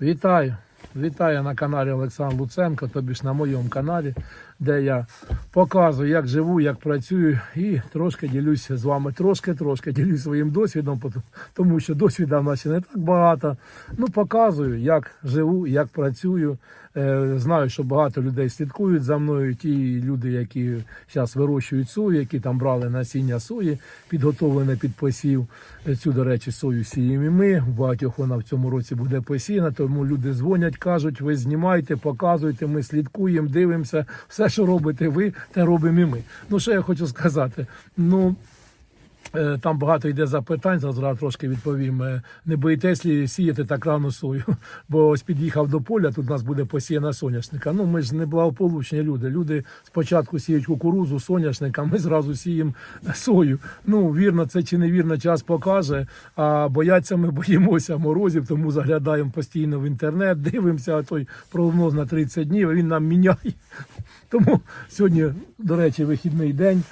Вітаю! Вітаю на каналі Олександр Луценко, тобі ж на моєму каналі, де я показую, як живу, як працюю, і трошки ділюся з вами, трошки-трошки ділюсь своїм досвідом, тому що досвіда в нас ще не так багато. Ну, показую, як живу, як працюю. Е, Знаю, що багато людей слідкують за мною. Ті люди, які зараз вирощують сою, які там брали насіння сої, підготовлене під посів. Е, Цю, до речі, сою сіємо і ми. В багатьох вона в цьому році буде посіяна, тому люди дзвонять, кажуть, ви знімайте, показуйте, ми слідкуємо, дивимося. Все, що робите ви, те робимо і ми. Ну, що я хочу сказати? Ну, Там багато йде запитань, зараз трошки відповім. Е, Не боїтесь сіяти так рано сою? Бо ось під'їхав до поля, тут у нас буде посіяна соняшника. Ну ми ж не благополучні люди. Люди спочатку сіють кукурузу, соняшника, ми зразу сіємо сою. Ну, вірно, це чи невірно, час покаже. А бояться ми боїмося морозів, тому заглядаємо постійно в інтернет, дивимося, той прогноз на 30 днів, він нам міняє. Тому сьогодні, до речі, вихідний день.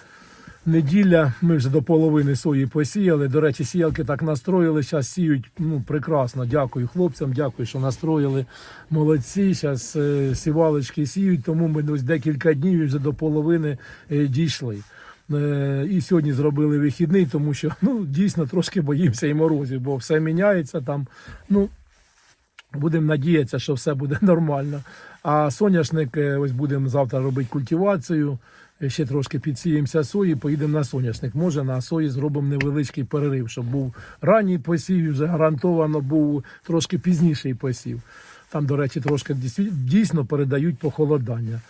Неділя, ми вже до половини сої посіяли. До речі, сіялки так настроїли. Зараз сіють ну, прекрасно. Дякую хлопцям, дякую, що настроїли. Молодці. Зараз е, сівалочки сіють, тому ми ось декілька днів і вже до половини е, дійшли. Е, і сьогодні зробили вихідний, тому що ну, дійсно трошки боїмося і морозів, бо все міняється там. Ну, Будемо надіятися, що все буде нормально. А соняшник, е, ось будемо завтра робити культивацію. е, Ще трошки підсіємося сої, поїдемо на соняшник. Може на сої зробимо невеличкий перерив, щоб був ранній посів, і вже гарантовано був трошки пізніший посів. Там, до речі, трошки дійсно- передають похолодання.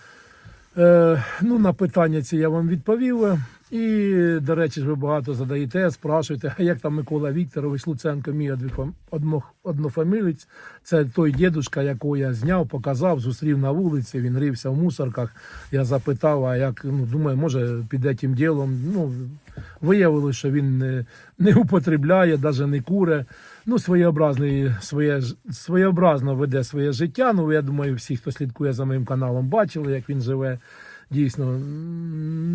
Е, ну, на питання ці я вам відповів. І, до речі, ж ви багато задаєте, спрашуєте, а як там Микола Вікторович Луценко, мій однофамілець, це той дідушка, якого я зняв, показав, зустрів на вулиці, він рився в мусорках. Я запитав, а як, ну, думаю, може, під цим ділом. Ну, виявилося, що він не, не употребляє, навіть не куре. Ну, своєобразний, своє, своєобразно веде своє життя. Ну, я думаю, всі, хто слідкує за моїм каналом, бачили, як він живе. Дійсно,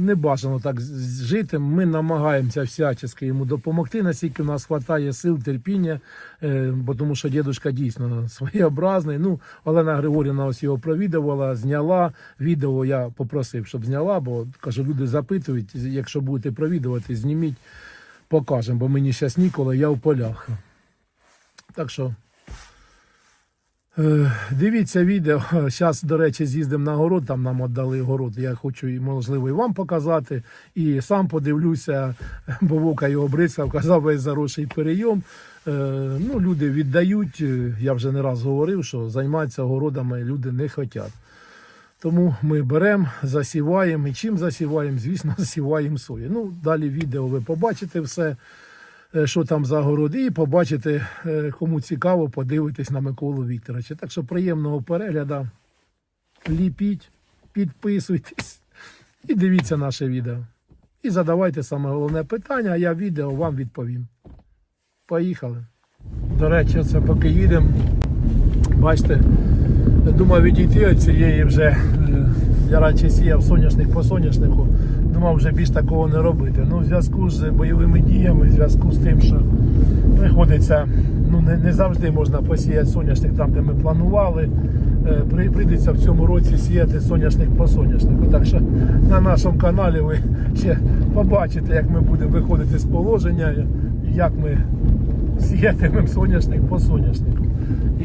не бажано так жити. Ми намагаємося всячески йому допомогти, наскільки в нас вистачає сил, терпіння, е, бо тому що дідушка дійсно своєобразний. Ну, Олена Григорівна ось його провідувала, зняла відео. Я попросив, щоб зняла, бо кажу, люди запитують, якщо будете провідувати, зніміть, покажемо, бо мені зараз ніколи, я в полях. Так що. Е, Дивіться відео. Зараз, до речі, з'їздимо на город, там нам віддали город. Я хочу, можливо, і вам показати. І сам подивлюся, бо Вовка його брицав, казав весь заросший перейом. Е, Ну, люди віддають. Е, Я вже не раз говорив, що займатися городами люди не хочуть. Тому ми беремо, засіваємо. І чим засіваємо? Звісно, засіваємо сою. Ну, далі відео ви побачите все, що там за городи, і побачите, е, кому цікаво, подивитись на Миколу Вікторовича. Так що приємного перегляду. Ліпіть, підписуйтесь і дивіться наше відео. І задавайте саме головне питання, а я відео вам відповім. Поїхали. До речі, це поки їдемо. Бачите, думав відійти від цієї вже. е, Я раніше сіяв соняшник по соняшнику. Думав вже більш такого не робити. Ну, в зв'язку з бойовими діями, в зв'язку з тим, що приходиться, ну не, не завжди можна посіяти соняшник там, де ми планували. Е, при- Прийдеться в цьому році сіяти соняшник по соняшнику. Так що на нашому каналі ви ще побачите, як ми будемо виходити з положення, як ми сіятимемо соняшник по соняшнику.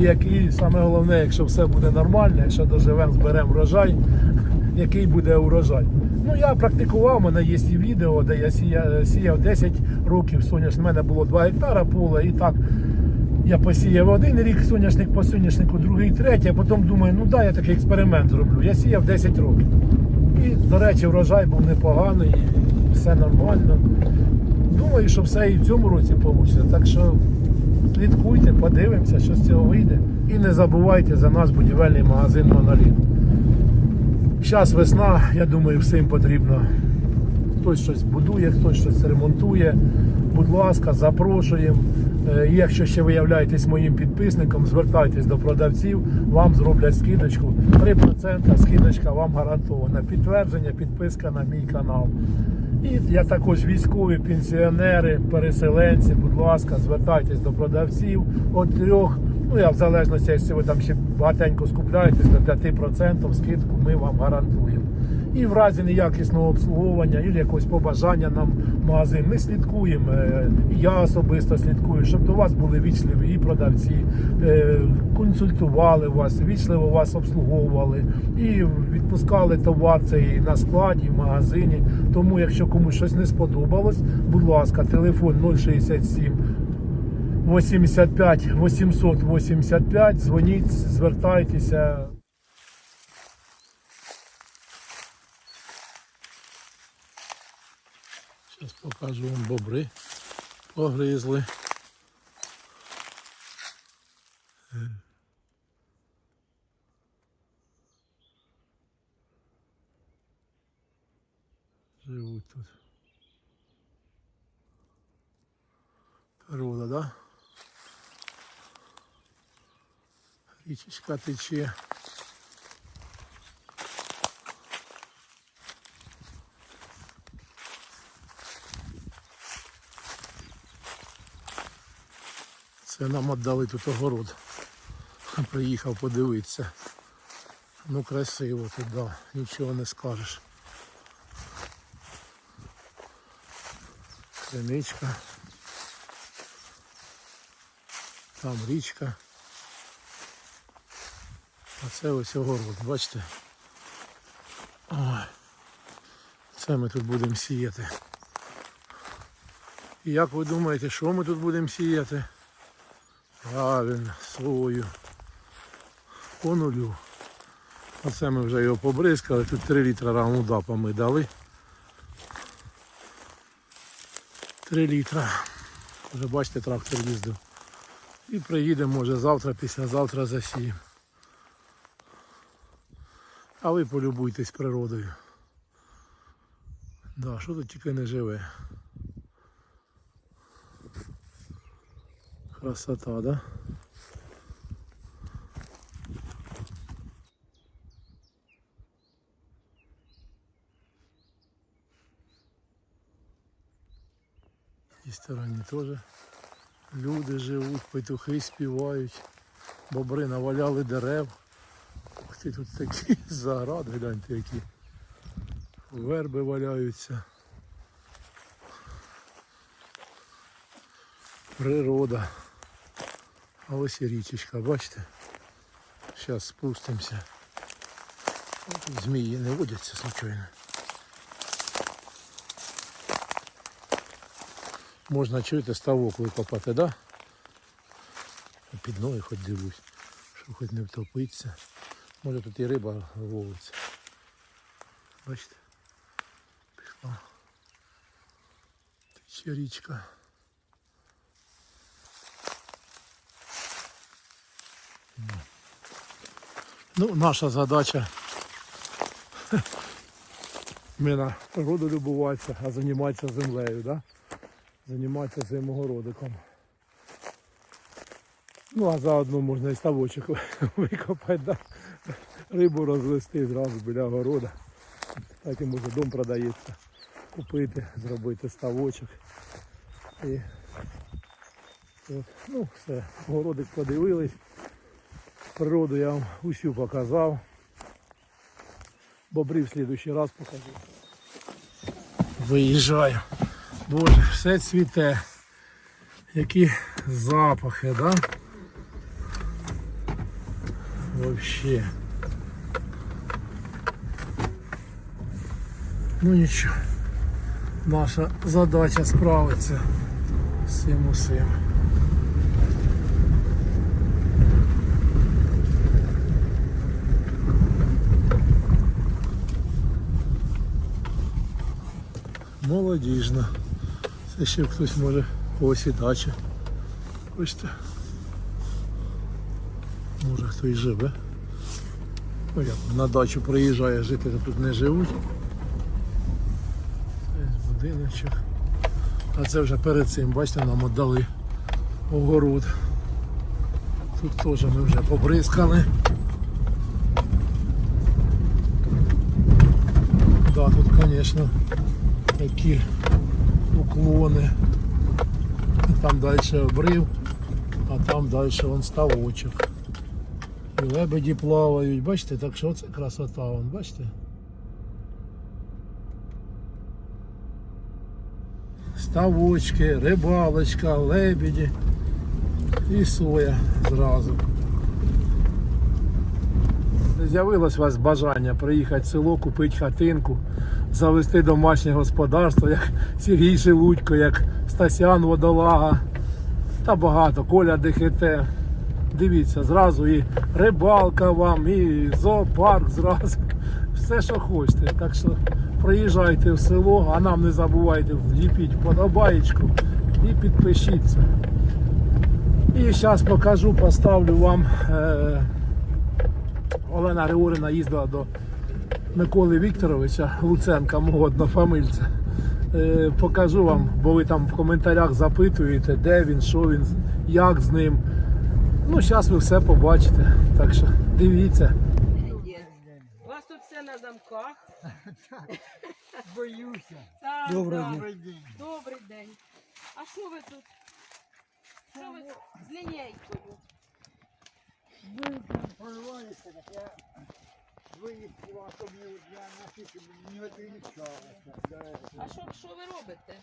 І який саме головне, якщо все буде нормально, якщо доживемо, зберемо врожай, який буде урожай. Ну я практикував, у мене є і відео, де я сіяв, сіяв 10 років соняшник. У мене було 2 гектара поля і так. Я посіяв один рік соняшник по соняшнику, другий, третій, а потім думаю, ну да, я такий експеримент зроблю. Я сіяв 10 років. І, до речі, врожай був непоганий, все нормально. Думаю, що все і в цьому році вийде. Так що слідкуйте, подивимося, що з цього вийде. І не забувайте за наш будівельний магазин Моноліт. Зараз весна, я думаю, всім потрібно. Хтось щось будує, хтось щось ремонтує. Будь ласка, запрошуємо. Е, Якщо ще ви являєтесь моїм підписником, звертайтесь до продавців, вам зроблять скидочку. 3% скидочка вам гарантована. Підтвердження, підписка на мій канал. І я також військові, пенсіонери, переселенці, будь ласка, звертайтесь до продавців від трьох Ну, я в залежності, якщо ви там ще багатенько скупляєтесь до 5% скидку ми вам гарантуємо. І в разі неякісного обслуговування і якогось побажання нам в магазин ми слідкуємо. е, я особисто слідкую, щоб до вас були вічливі і продавці, е, консультували вас, вічливо вас обслуговували і відпускали товар цей на складі, в магазині. Тому, якщо комусь щось не сподобалось, будь ласка, телефон 067 85 885, дзвоніть, звертайтеся. Зараз покажу вам бобри. Погризли. Живуть тут. Природа, да? Річечка тече. Це нам віддали тут огород. Приїхав подивитися. Ну красиво тут, да. нічого не скажеш. Криничка. Там річка. А це ось огород, бачите? Ой. Це ми тут будемо сіяти. І як ви думаєте, що ми тут будемо сіяти? Правильно, сою. По нулю. Оце ми вже його побризкали, тут 3 літра раундапа ми дали. 3 літра. Вже бачите, трактор їздив. І приїдемо, може завтра, післязавтра засіємо. А ви полюбуйтесь природою. Да, що тут тільки не живе. Красота, да? І стороні теж люди живуть, петухи співають, бобри наваляли дерев. Ух тут такі загради, гляньте які. Верби валяються. Природа. А ось і річечка, бачите? Зараз спустимося. Змії не водяться, звичайно. Можна чуєте ставок викопати, да? Під ноги хоч дивлюсь, щоб хоч не втопитися. Може тут і риба ловиться. Бачите? Пішла. Тече річка. Ну, наша задача не на природу любуватися, а займатися землею, да? Займатися зимогородиком. Ну, а заодно можна і ставочок викопати, да? Рибу розвести зразу біля города. Так і може дом продається. Купити, зробити ставочок. І от, ну все, городик подивились. Природу я вам усю показав. Бобрів в следующий раз покажу. Виїжджаю. Боже, все цвіте. Які запахи, да? Вообще. Ну нічого. Наша задача справиться з цим усім. Молодіжна. Це ще хтось може когось і дача. Бачите. Може хтось живе. Ну як на дачу приїжджає, жителі тут не живуть. Будиночок. А це вже перед цим, бачите, нам віддали огород. Тут теж ми вже побризкали. Да, тут, звісно, такі уклони. Там далі обрив. А там далі вон ставочок. І лебеді плавають. Бачите, так що це красота, вон, бачите? Ставочки, рибалочка, лебеді і соя зразу. З'явилось у вас бажання приїхати в село, купити хатинку, завести домашнє господарство, як Сергій Шелудько, як Стасян Водолага та багато, Коля Дехете. Дивіться, зразу і рибалка вам, і зоопарк зразу. Все, що хочете. Так що приїжджайте в село, а нам не забувайте вліпіть подобаєчку і підпишіться. І зараз покажу, поставлю вам. Е- Олена Григорівна їздила до Миколи Вікторовича Луценка, мого однофамильця. Е, покажу вам, бо ви там в коментарях запитуєте, де він, що він, як з ним. Ну, зараз ви все побачите. Так що дивіться. Є. У вас тут все на замках. Боюся. Так, Добрий так. день. Добрий день. А що ви тут? Що ви з лінійкою? Ви там порвалися, так я виїхала я наскільки не відвічалася. А що, що ви робите?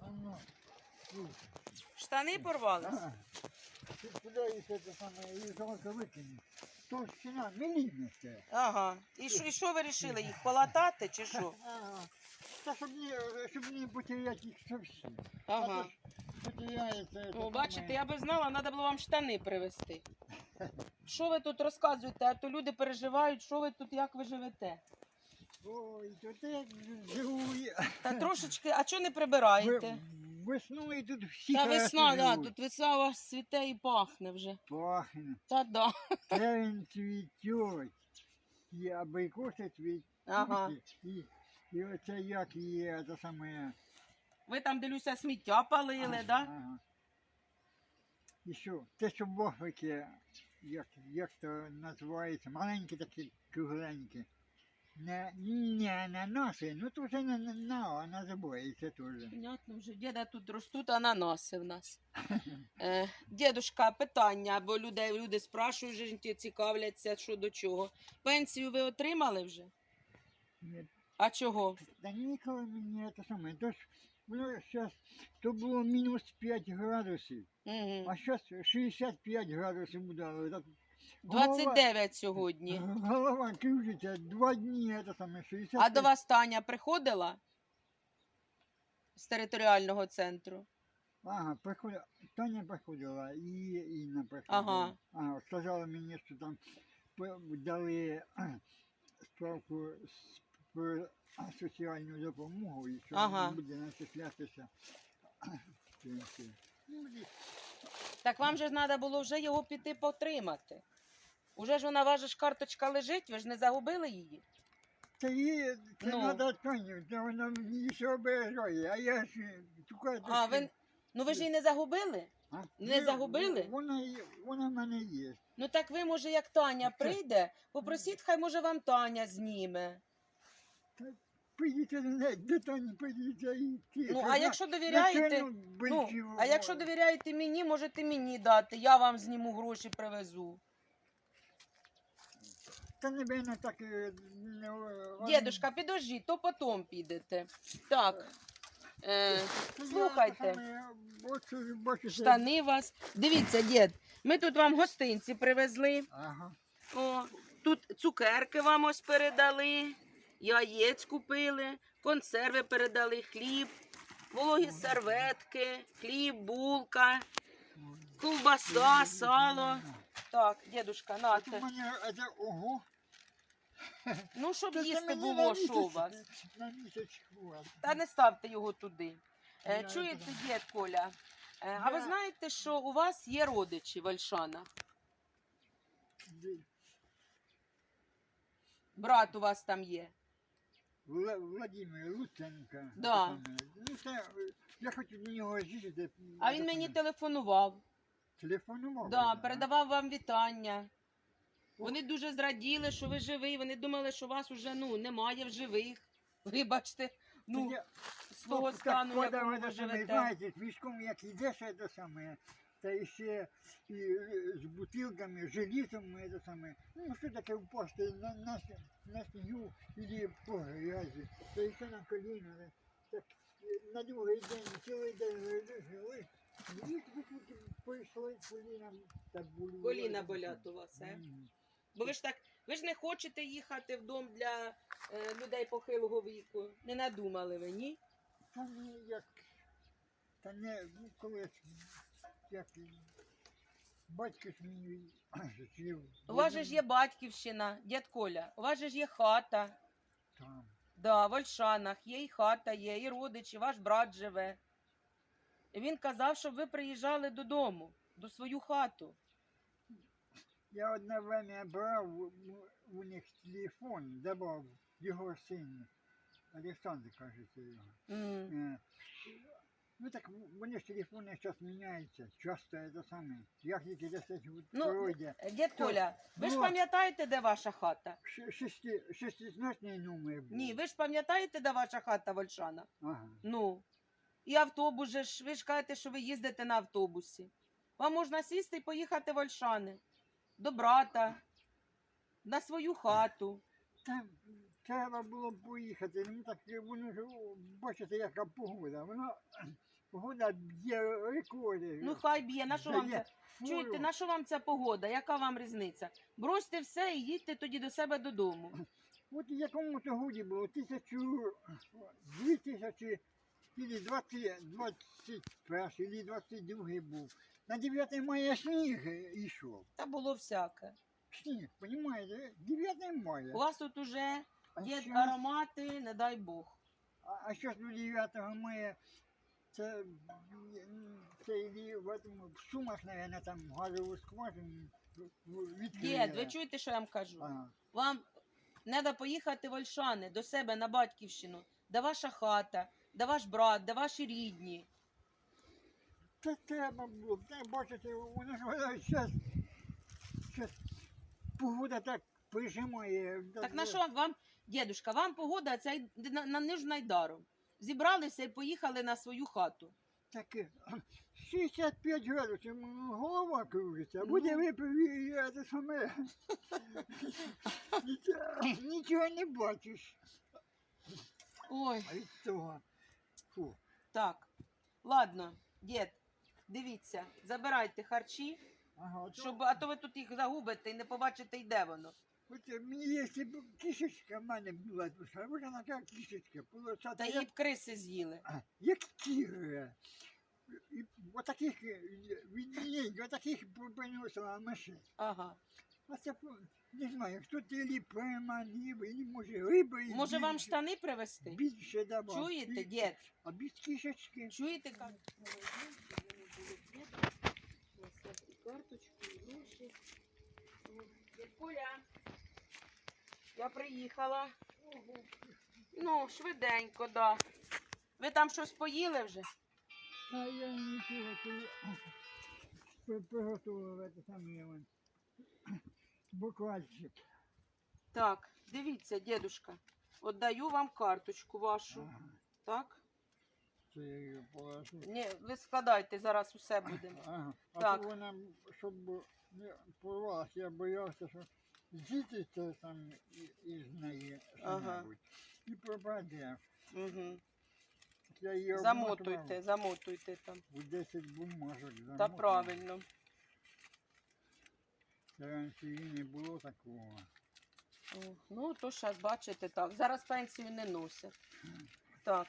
Оно. Штани порвались? А, їх це саме, і жалко викинеш. Товщина міліметр. Ага. І що, і що ви вирішили їх полатати чи що? Ага. Та щоб не, щоб не потеряти їх зовсім. Ага. Потеряється. Ну, бачите, я би знала, треба було вам штани привезти. Що ви тут розказуєте? А то люди переживають, що ви тут, як ви живете. Ой, то ти як живу. я. Та трошечки, а чого не прибираєте? Весною тут всі Та хорошо весна, да, живуть. тут весна у вас цвіте і пахне вже. Пахне. Та да. Травень цвітуть. І абрикоси цвітуть. Ага. І, і оце як є, це саме. Ви там, дивлюся, сміття палили, да? Ага. І що? Те, що в як, як то називається, маленькі такі кругленькі. Не, не ананаси, ну то вже не на, на, називається теж. Понятно, вже діда тут ростуть ананаси в нас. Е, дідушка, питання, бо люди, люди спрашують, ті цікавляться, що до чого. Пенсію ви отримали вже? Ні, А чого? Та ніколи мені це саме. То ж, воно зараз, то було мінус 5 градусів. Угу. А зараз 65 градусів ударило. Так голова- 29 сьогодні. Голова кружиться, два дні це саме 65. А до вас Таня приходила з територіального центру? Ага, приходила, Таня приходила і Інна приходила. Ага. Ага, сказала мені, що там дали справку з- про соціальну допомогу і що Ага. буде начислятися. Так вам же треба було вже його піти потримати. Уже ж вона ваша ж карточка лежить, ви ж не загубили її? Та їй це Ну. треба це вона мені ще обережає, а я ж тільки... А, ви, ну ви ж її не загубили? А? не Ні, загубили? Вона, є- вона в мене є. Ну так ви, може, як Таня прийде, попросіть, хай може вам Таня зніме. Підіть до неї, до Тані, підіть і ті. Ну, а якщо довіряєте, ну, а якщо довіряєте мені, можете мені дати, я вам зніму гроші, привезу. Та не так... е, не, е, Дідушка, підождіть, то потім підете. Так. Е, я слухайте. штани вас. Дивіться, дід, ми тут вам гостинці привезли. Ага. О, тут цукерки вам ось передали, яєць купили, консерви передали, хліб, вологі серветки, хліб, булка, ковбаса, сало. Так, дідушка, От у нате. мене, це, ого. Ну, щоб Та це їсти мені було, що у місяць- вас. На місяць хватить. Та не ставте його туди. Е, Я чуєте, дід Коля? Е, а ви Я- знаєте, що у вас є родичі в Ольшанах? Де- Брат у вас там є. Вла- Владимир Луценко. Да. Ну, це, е, я хочу до нього їздити. А він мені телефонував. Телефонував. Да, мені, передавав вам вітання. Вони дуже зраділи, що ви живий. Вони думали, що вас уже ну, немає в живих. Вибачте, Ну, я- з того так стану, в якому ви саме, живете. Знаєте, мішком як йдеш, це саме, та ще і, е, з бутилками, желізом, це саме. Ну, що таке впасти на, на, с- на снігу і по грязі, та ще на коліна. Так, е, на другий день, цілий день жили, і коліна, так. Коліна болять у вас, е? Мгм. Бо ви ж так, ви ж не хочете їхати в дом для е, людей похилого віку. Не надумали ви, ні? Та не як. Та не, ну колись, як батько ж мені жив. У вас же ж є батьківщина, дід Коля, у вас же ж є хата. Там. Да, в Ольшанах є і хата є, і родичі, ваш брат живе. І він казав, щоб ви приїжджали додому, до свою хату. Я одне время брав у, них телефон, давав його син. Олександр, кажеться його. Е, Ну так вони ж телефони зараз міняються, часто це саме. Як тільки 10 Ну, пройде. Дід Коля, ви ж Ну. пам'ятаєте, де ваша хата? Шести, шестизначний номер був. Ні, ви ж пам'ятаєте, де ваша хата в Ольшанах? Ага. Ну. І автобус же ж, ви ж кажете, що ви їздите на автобусі. Вам можна сісти і поїхати в Ольшани. До брата, на свою хату. Там треба було б поїхати. Ну так воно ж бачите, яка погода. Вона погода б'є рекорди. Ну хай б'є, на що вам Дає це? фору. Чуєте, на що вам ця погода? Яка вам різниця? Бросьте все і їдьте тоді до себе додому. От в якому то годі було тисячу, дві тисячі, или 20, 21, или 22 був. На 9 мая сніг йшов. Та було всяке. Сніг, розумієте? 9 мая. У вас тут уже А є що- аромати, не дай Бог. А, а що ж до 9 мая, це, це і в, этом, в Сумах, наверное, там газову скважину відкрили. Дід, ви чуєте, що я вам кажу? Ага. Вам треба поїхати в Ольшани до себе на батьківщину, де ваша хата, де ваш брат, де ваші рідні. Та треба було, та бачите, воно ж воно зараз, зараз погода так прижимає. Так на що вам, дідушка, вам погода ця на, на нижній даром. Зібралися і поїхали на свою хату. Таке 65 градусів, м, голова кружиться, буде випив і я це саме. Нічого- не бачиш. Ой, А від того. Так. Ладно, дід, дивіться, забирайте харчі, Ага, то, щоб, а то ви тут їх загубите і не побачите, йде воно. От мені, якщо б кішечка в мене була душа, а вона така кішечка, полосата, Та як, б криси з'їли. а, як тігра. І отаких е, відділень, отаких приносила мишей. Ага. А це по- не знаю, хто ти лі приманив, і може риби. і Може вам більше- штани привезти? Більше давав. Чуєте, дід? А без кішечки. Чуєте, як? Карточку, гроші. Коля, я приїхала. Ну, швиденько, да. Ви там щось поїли вже? А я нічого приготував це саме вон. Буквальчик. Так, дивіться, дедушка. От даю вам карточку вашу. Ага. Так? Це я її положу. Ні, ви складайте, зараз усе будемо. Ага. А Так. то вона, щоб не порвалася, я боявся, що зітиться там і- із неї Ага. що-небудь. І пропаде. Угу. Я її Замотуйте, обмотував замотуйте там. У 10 бумажок Та правильно. Раніше і не було такого. О, Ну, то зараз бачите так. Зараз пенсію не носять. Так.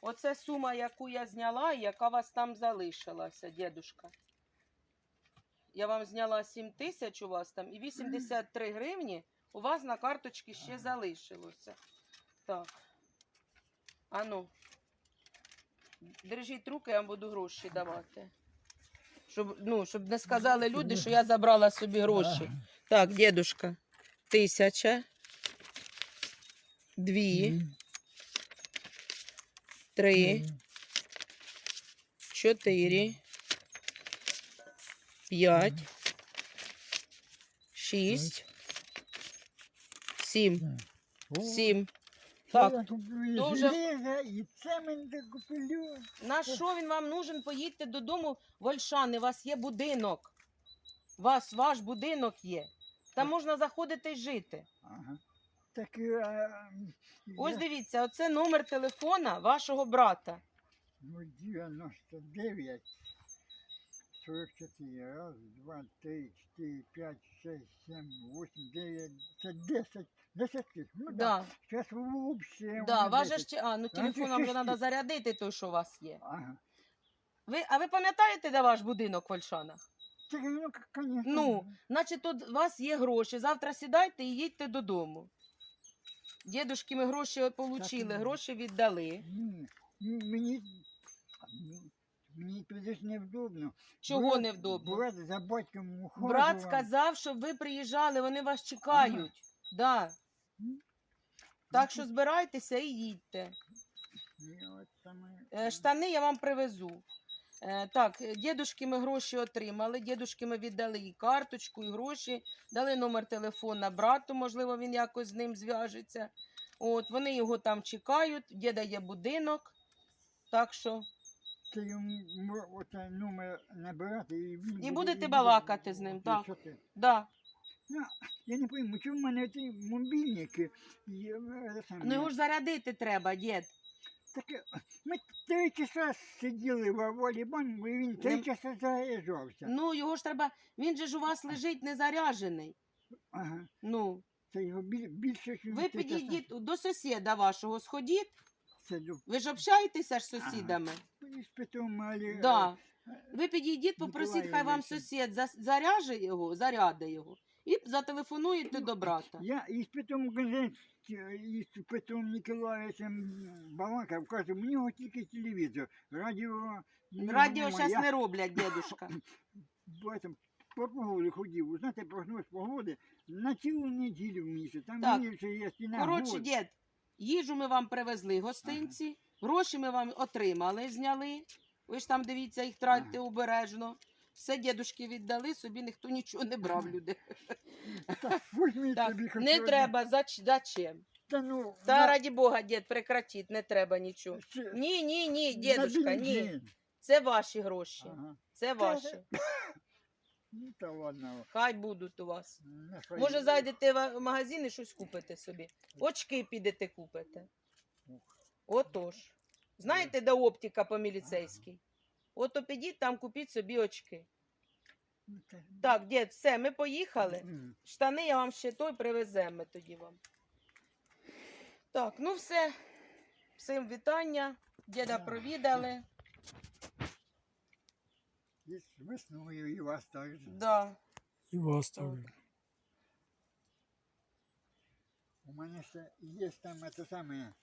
Оце сума, яку я зняла, і яка у вас там залишилася, дедушка. Я вам зняла 7 тисяч у вас там і 83 гривні у вас на карточці ще залишилося. Так. Ану. Держіть руки, я вам буду гроші давати. Щоб, ну, щоб не сказали люди, що я забрала собі гроші. Так, дедушка. Тисяча. Дві, три, чотири, п'ять, шість, сім. Сім. Так, Я куплю дуже- железо, і цемент куплю. На що він вам нужен? Поїдьте додому в Ольшани, у вас є будинок. У вас ваш будинок є. Там можна заходити і жити. Ага. Так, е, Ось я- дивіться, оце номер телефона вашого брата. Ну, 99, 44, раз, два, три, четыре, пять, шесть, семь, восемь, девять, це 10, 10 тисяч. Ну да. Да, Зараз вообще. да, у вас же ще, а, ну Раніше телефон вам же шість треба тисяч. зарядити той, що у вас є. Ага. Ви, а ви пам'ятаєте, де ваш будинок в Ольшанах? Так, ну, конечно. Ну, значить, тут у вас є гроші. Завтра сідайте і їдьте додому. Дідушки ми гроші отримали, Так, гроші віддали. Ні, ні, мені, ні, мені туди ж невдобно. Чого Брат- невдобно? Брат за батьком ухажував. Брат сказав, щоб ви приїжджали, вони вас чекають. Да. Так що збирайтеся і їдьте. Е, Штани я вам привезу. Е, Так, дідушки ми гроші отримали. Дідушки ми віддали і карточку, і гроші, дали номер телефона брату, можливо, він якось з ним зв'яжеться. От, вони його там чекають, діда є будинок. Так що Це йому м- номер набирати і він І будете буде балакати з ним, так. писати. да. Ну, я не пойму, чому в мене ці мобільники. е, Ну його ж зарядити треба, дід. Так, е, ми три часа сиділи в волейбанку, і він три Не- часа заряджався. Ну його ж треба. Він же ж у вас лежить незаряджений. Ага. Ну, Це його біль- більше, ніж ви підійдіть до сусіда вашого, сходіть. Це до- Ви ж общаєтеся ж з сусідами. І з Петром. Да. Ви підійдіть, попросіть, хай вам сусід за- заряже його, заряде його. І зателефонуєте до брата. Я і з Петром Газет, і з Петром Ніколаєвичем балакав, кажу, у нього тільки телевізор, радіо. Радіо нема». зараз Я не роблять, дедушка. в этом, по погоді ходив, знаєте, прогноз погоди на цілу неділю в місяць. Там Так. більше є стіна. Коротше, год. дід, їжу ми вам привезли, гостинці, гроші ми вам отримали, зняли. Ви ж там дивіться, їх тратьте обережно. Все дідушки віддали, собі ніхто нічого не брав, люди. Так, візьміть Так, собі хоч не одне. треба, зач- зачем? Та ну, Та раді Бога, дід, прекратіть, не треба нічого. це- Ні, ні, ні, на дідушка, ні. бензин. Це ваші гроші. Ага. Це ваші. Ну, та ладно. Хай будуть у вас. нехай Може, буде. зайдете в магазин і щось купите собі. Очки підете купите. Отож. Знаєте, де оптика по міліцейській? Ото підіть там, купіть собі очки. Ну, Так, дід, все, ми поїхали. Штани я вам ще той привеземо тоді вам. Так, ну все. Всім вітання. Діда провідали. І з весною і вас так же. Да. І вас Так. У мене ще є там це саме